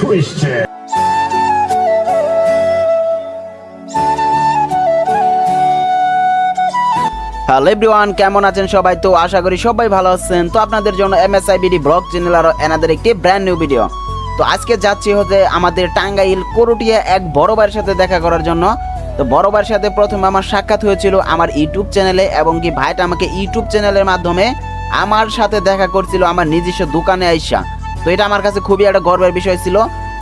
Christian. Hello everyone কেমন আছেন সবাই? তো আশা করি সবাই ভালো আছেন। তো আপনাদের জন্য এমএসআই বিডি ব্লগ চ্যানেল আরও এনাদের একটি ব্র্যান্ড নিউ ভিডিও তো আজকে যাচ্ছি হতে আমাদের টাঙ্গাইল করুটিয়া এক বড় ভাইয়ের সাথে দেখা করার জন্য। তো বড় ভাইয়ের সাথে প্রথমে আমার সাক্ষাৎ হয়েছিল আমার ইউটিউব চ্যানেলে এবং কি ভাইটা আমাকে ইউটিউব চ্যানেলের মাধ্যমে আমার সাথে দেখা করছিল আমার নিজস্ব দোকানে আইসা। তো এটা আমার কাছে খুবই একটা গর্বের বিষয় ছিল।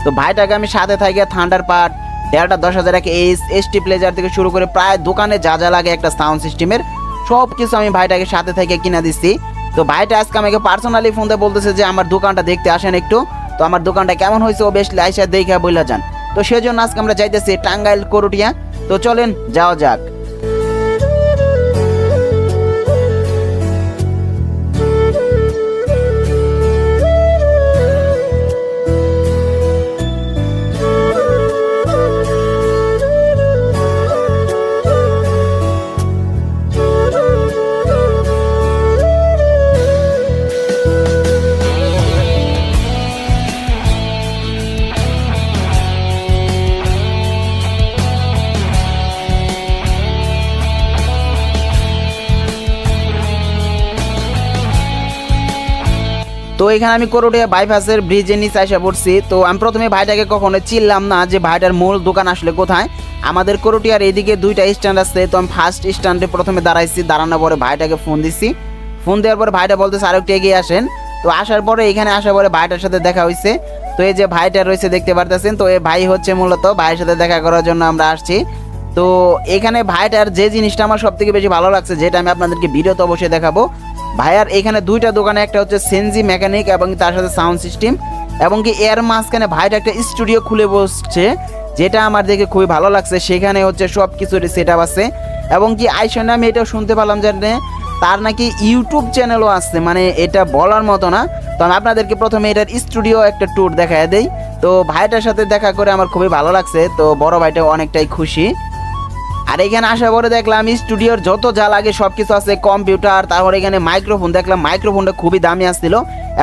তো ভাইটাকে আমি সাথে থাকি থান্ডার পার্ট দেড়টা দশ হাজার এক এইচ এস টি প্লেজার থেকে শুরু করে প্রায় দোকানে যা যা লাগে একটা সাউন্ড সিস্টেমের সব কিছু আমি ভাইটাকে সাথে থেকে কিনে দিচ্ছি তো ভাইটা আজকে আমাকে পার্সোনালি ফোন দিয়ে বলতেছে যে, আমার দোকানটা দেখতে আসেন একটু। তো আমার দোকানটা কেমন হয়েছে ও বেশ লাইসা দেখে বইলা যান। তো সেজন্য আজকে আমরা যাইতেছি টাঙ্গাইল করুটিয়া। তো চলেন যাওয়া যাক। তো এখানে আমি করোটিয়া বাইপাসের ব্রিজের নিচে আসা পড়ছি। তো আমি প্রথমে ভাইটাকে কখনো চিনলাম না যে ভাইটার মূল দোকান আসলে কোথায়। আমাদের করোটিয়ার এইদিকে দুইটা স্ট্যান্ড আছে, তো আমি ফার্স্ট স্ট্যান্ডে প্রথমে দাঁড়াইছি, দাঁড়ানোর পরে ভাইটাকে ফোন দিছি। ফোন দেওয়ার পরে ভাইটা বলতে বলতেছে, আরেকটু এগিয়ে আসেন। তো আসার পরে এখানে আসার পরে ভাইটার সাথে দেখা হয়েছে তো এই যে ভাইটা রয়েছে, দেখতে পারতেছেন? তো এই ভাই হচ্ছে মূলত ভাইয়ের সাথে দেখা করার জন্য আমরা আসছি। তো এখানে ভাইটার যে জিনিসটা আমার সব থেকে বেশি ভালো লাগছে, যেটা আমি আপনাদেরকে ভিডিওতে অবশ্যই দেখাবো, ভাইয়ার এখানে দুইটা দোকানে, একটা হচ্ছে সেনজি মেকানিক এবং তার সাথে সাউন্ড সিস্টেম এবং কি এর মাঝখানে ভাইটা একটা স্টুডিও খুলে বসছে, যেটা আমার দেখে খুবই ভালো লাগছে। সেখানে হচ্ছে সব কিছুর সেট আপ আছে এবং কি আইসনে আমি এটা শুনতে পেলাম যে তার নাকি ইউটিউব চ্যানেলও আছে মানে এটা বলার মতো না। তো আমি আপনাদেরকে প্রথমে এটার স্টুডিও একটা ট্যুর দেখায় দেই। তো ভাইটার সাথে দেখা করে আমার খুবই ভালো লাগছে, তো বড় ভাইটা অনেকটাই খুশি। আর এখানে আসার পরে দেখলাম স্টুডিওর যত যা লাগে সব কিছু আছে, কম্পিউটার, তারপর এখানে মাইক্রোফোন দেখলাম মাইক্রোফোনটা খুবই দামি আসছিল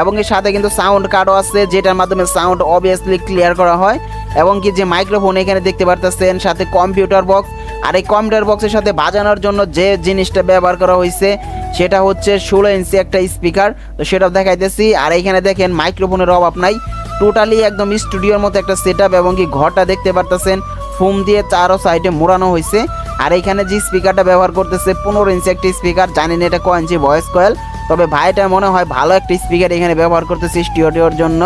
এবং এর সাথে কিন্তু সাউন্ড কার্ডও আছে, যেটার মাধ্যমে সাউন্ড অবভিয়াসলি ক্লিয়ার করা হয় এবং কি যে মাইক্রোফোন এখানে দেখতে পারতেছেন, সাথে কম্পিউটার বক্স আর এই কম্পিউটার বক্সের সাথে বাজানোর জন্য যে জিনিসটা ব্যবহার করা হয়েছে সেটা হচ্ছে ষোলো ইঞ্চি একটা স্পিকার তো সেটাও দেখাইতেছি। আর এখানে দেখেন মাইক্রোফোনের অভাব নাই টোটালি একদম স্টুডিওর মতো একটা সেট এবং কি ঘরটা দেখতে পারতেছেন। ফোম দিয়ে চারো সাইডে মোড়ানো হয়েছে। আর এখানে যে স্পিকারটা ব্যবহার করতেছে, পনেরো ইঞ্চি একটা স্পিকার, জানি না এটা ক ইঞ্চি ভয়েস কয়েল, তবে ভাইটা মনে হয় ভালো একটা স্পিকার এখানে ব্যবহার করতেছে স্টুডিওর জন্য।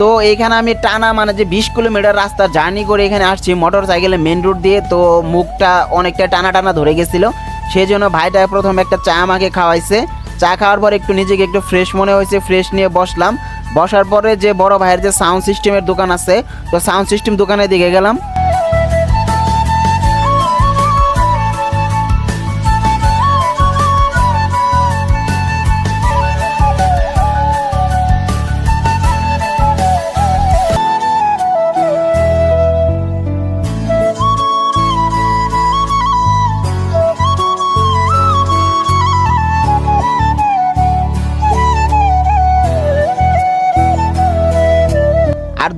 তো এখানে আমি টানা মানে যে বিশ কিলোমিটার রাস্তা জার্নি করে এখানে আসছি মোটর সাইকেলে মেন রোড দিয়ে, তো মুখটা অনেকটা টানা টানা ধরে গেছিল। সেই জন্য ভাইটা প্রথম একটা চা আমাকে খাওয়াইছে। চা খাওয়ার পর একটু নিজেকে একটু ফ্রেশ মনে হয়েছে ফ্রেশ নিয়ে বসলাম। বসার পরে যে বড় ভাইয়ের যে সাউন্ড সিস্টেমের দোকান আছে, তো সাউন্ড সিস্টেম দোকানের দিকে গেলাম।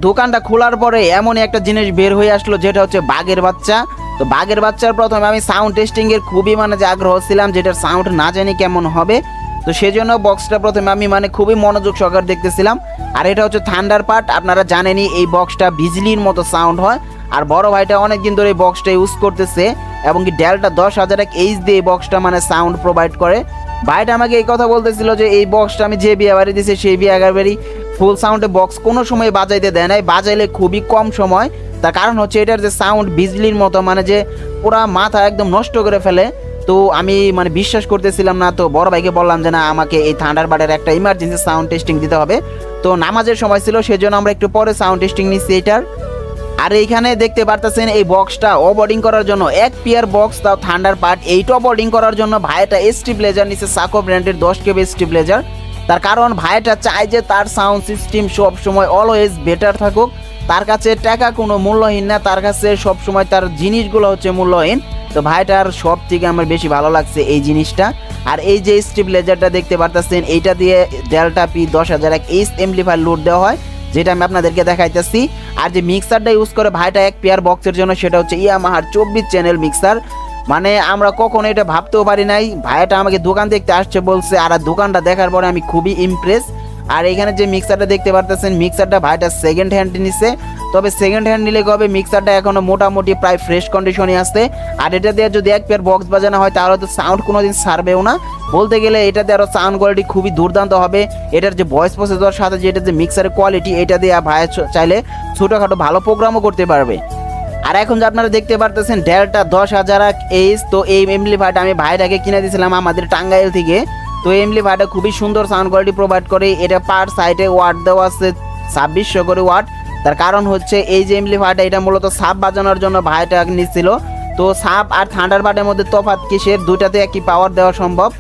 দোকানটা খোলার পরে এমনই একটা জিনিস বের হয়ে আসলো, যেটা হচ্ছে বাঘের বাচ্চা। তো বাঘের বাচ্চার প্রথমে আমি সাউন্ড টেস্টিং এর খুবই মানে যে আগ্রহ ছিলাম, যেটার সাউন্ড না জানি কেমন হবে। তো সেজন্য বক্সটা প্রথমে আমি মানে খুবই মনোযোগ সহকার দেখতেছিলাম। আর এটা হচ্ছে থান্ডার পার্ট আপনারা জানেনই এই বক্সটা বিজলির মতো সাউন্ড হয়। আর বড় ভাইটা অনেকদিন ধরে এই বক্সটা ইউজ করতেছে, এবং কি ডেলটা দশ হাজার এক এইচ দিয়ে এই বক্সটা মানে সাউন্ড প্রোভাইড করে। ভাইটা আমাকে এই কথা বলতেছিল যে এই বক্সটা আমি যে বিয়ে বাড়ি দিয়েছি সেই বিয়ে বাড়ি ফুল সাউন্ডে বক্স কোনো সময় বাজাইতে দেয় নাই, বাজাইলে খুবই কম সময়। তার কারণ হচ্ছে এটার যে সাউন্ড বিজলির মতো মানে যে পুরা মাথা একদম নষ্ট করে ফেলে। তো আমি মানে বিশ্বাস করতেছিলাম না, তো বড় ভাইকে বললাম যে না, আমাকে এই থান্ডার বার্ডের একটা ইমার্জেন্সি সাউন্ড টেস্টিং দিতে হবে। তো নামাজের সময় ছিল, সেজন্য আমরা একটু পরে সাউন্ড টেস্টিং নিচ্ছি এটার। আর এইখানে দেখতে পারতেছেন এই বক্সটা অবোর্ডিং করার জন্য। এক পিয়ার বক্স তাও থান্ডার পার্ট এইটা অবোর্ডিং করার জন্য ভাইটা এসটি ব্লেজার নিচে সাকো ব্র্যান্ডের দশ কেবি এসটি ব্লেজার তার কারণ ভাইটা চায় যে তার সাউন্ড সিস্টেম সব সময় অলওয়েজ বেটার থাকুক। তার কাছে টাকা কোনো মূল্যহীন না, তার কাছে সব সময় তার জিনিসগুলো হচ্ছে মূল্যহীন। তো ভাইটার সব থেকে আমার বেশি ভালো লাগছে এই জিনিসটা। আর এই যে স্ট্রিপ লেজারটা দেখতে পারতেছেন, এইটা দিয়ে ডেল্টা পি দশ হাজার এক এইচ এমপ্লিফায়ার লোড দেওয়া হয়, যেটা আমি আপনাদেরকে দেখাইতেছি। আর যে মিক্সারটা ইউজ করে ভাইটা এক পেয়ার বক্সের জন্য, সেটা হচ্ছে ইয়ামাহার চব্বিশ চ্যানেল মিক্সার মানে আমরা কখনো এটা ভাবতেও পারি নাই। ভাইটা আমাকে দোকান দেখতে আসছে বলছে, আর দোকানটা দেখার পরে আমি খুবই ইমপ্রেস আর এখানে যে মিক্সারটা দেখতে পারতেছেন মিক্সারটা ভাইটা সেকেন্ড হ্যান্ড নিছে। তবে সেকেন্ড হ্যান্ড নিলে কবে মিক্সারটা এখনও মোটামুটি প্রায় ফ্রেশ কন্ডিশনে আসছে আর এটা দিয়ে যদি এক পেয়ার বক্স বাজানো হয়, তাহলে তো সাউন্ড কোনো দিন সারবেও না। বলতে গেলে এটাতে আরও সাউন্ড কোয়ালিটি খুবই দুর্দান্ত হবে। এটার যে ভয়েস প্রসেসর সাথে যেটা যে মিক্সারের কোয়ালিটি এটা দিয়ে ভাই চাইলে ছোটোখাটো ভালো প্রোগ্রামও করতে পারবে। আর এখন যে আপনারা দেখতে পারতেছেন ডেলটা দশ হাজার এইচ তো এই এমলি ভাইটা আমি ভাইটাকে কিনে দিয়েছিলাম আমাদের টাঙ্গাইল থেকে। তো এমলি ভাইটা খুবই সুন্দর সাউন্ড কোয়ালিটি প্রোভাইড করে। এটা পার সাইডে ওয়াট দেওয়া আছে, ছাব্বিশশো করে ওয়াট তার কারণ হচ্ছে এই যে এমলি ভাইটা এটা মূলত সাপ বাজানোর জন্য ভাইটা নিচ্ছিল। তো সাপ আর থান্ডার বাটের মধ্যে তফাৎ কিসের? দুইটাতে একই পাওয়ার দেওয়া সম্ভব।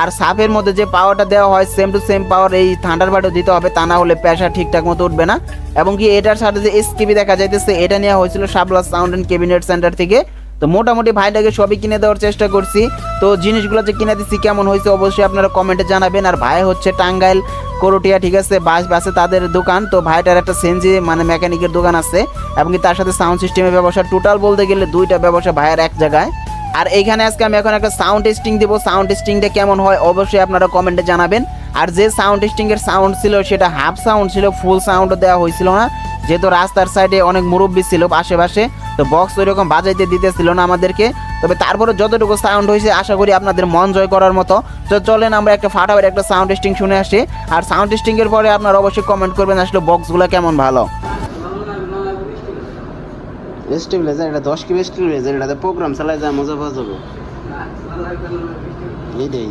আর সাপের মধ্যে যে পাওয়ারটা দেওয়া হয় সেম টু সেম পাওয়ার এই থান্ডার বাটেও দিতে হবে, তা না হলে প্রেশার ঠিকঠাক মতো উঠবে না। এবং কি এটার সাথে যে এসকেবি দেখা যাইতেছে, এটা নেওয়া হয়েছিল সাবলা সাউন্ড অ্যান্ড ক্যাবিনেট সেন্টার থেকে। তো মোটামুটি ভাইটাকে সবই কিনে দেওয়ার চেষ্টা করছি। তো জিনিসগুলো যে কিনে দিচ্ছি কেমন হয়েছে অবশ্যই আপনারা কমেন্টে জানাবেন। আর ভাই হচ্ছে টাঙ্গাইল, করটিয়া, ঠিক আছে, বাস, বাসে তাদের দোকান। তো ভাইটার একটা সেনজি মানে মেকানিকের দোকান আছে। এবং তার সাথে সাউন্ড সিস্টেমের ব্যবসা। টোটাল বলতে গেলে দুইটা ব্যবসা ভাইয়ের এক জায়গায়। আর এইখানে আজকে আমি এখন একটা সাউন্ড টেস্টিং দেবো। সাউন্ড টেস্টিংটা কেমন হয় অবশ্যই আপনারা কমেন্টে জানাবেন। আর যে সাউন্ড টেস্টিং এর সাউন্ড ছিল, সেটা হাফ সাউন্ড ছিল ফুল সাউন্ড দেওয়া হয়েছিল না। যেহেতু রাস্তার সাইডে অনেক মুরব্বী ছিল আশেপাশে, তো বক্স ওই রকম বাজাইতে দিতেছিল না আমাদেরকে। তবে তারপরে যতটুকু সাউন্ড হয়েছে, আশা করি আপনাদের মন জয় করার মতো। তো চলেন আমরা একটা ফাটাফাট একটা সাউন্ড টেস্টিং শুনে আসি। আর সাউন্ড টেস্টিং এর পরে আপনারা অবশ্যই কমেন্ট করবেন, আসলে বক্সগুলো কেমন ভালো। স্টেবিলাইজার এটা দশ কিলো স্টেবিলাইজার এটাতে প্রোগ্রাম চালায় যায় মজা পাওয়া যাবে। এইটাই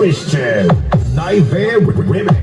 Christian. Nightmare Remix.